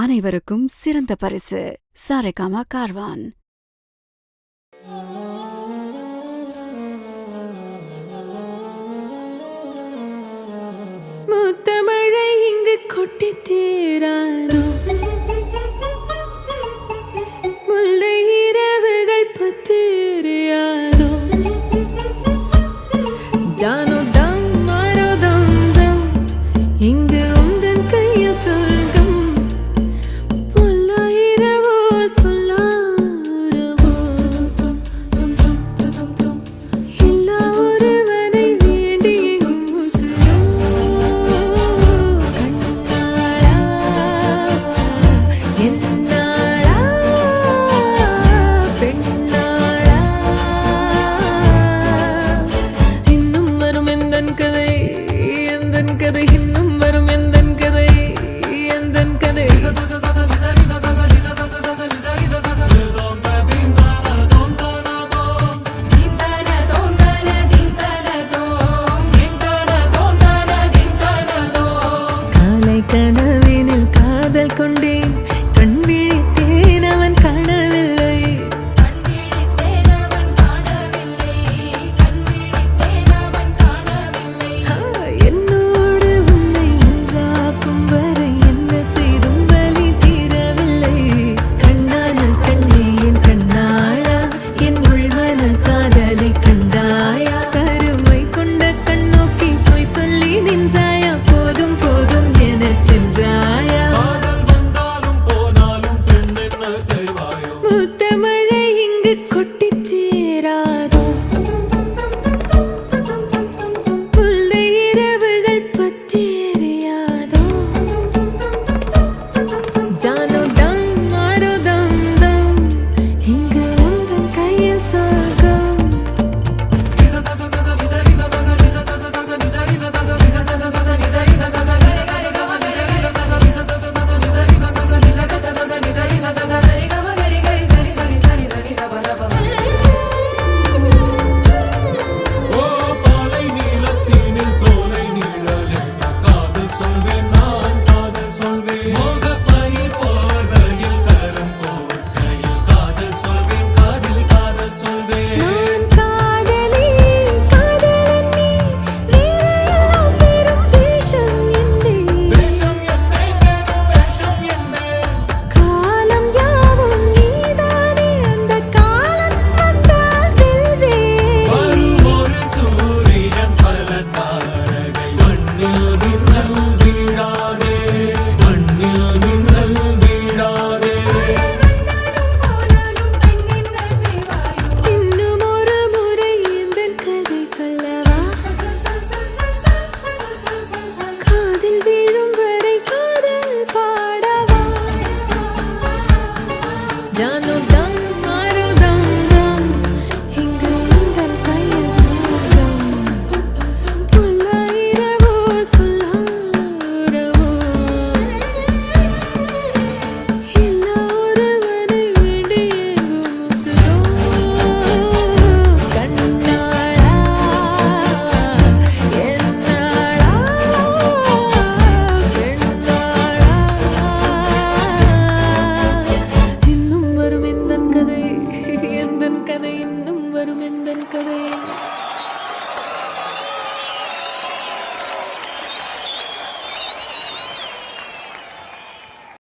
அனைவருக்கும் சிறந்த பரிசு. சாரேகாமா கார்வான். மூத்த மழை இங்கு கொட்டி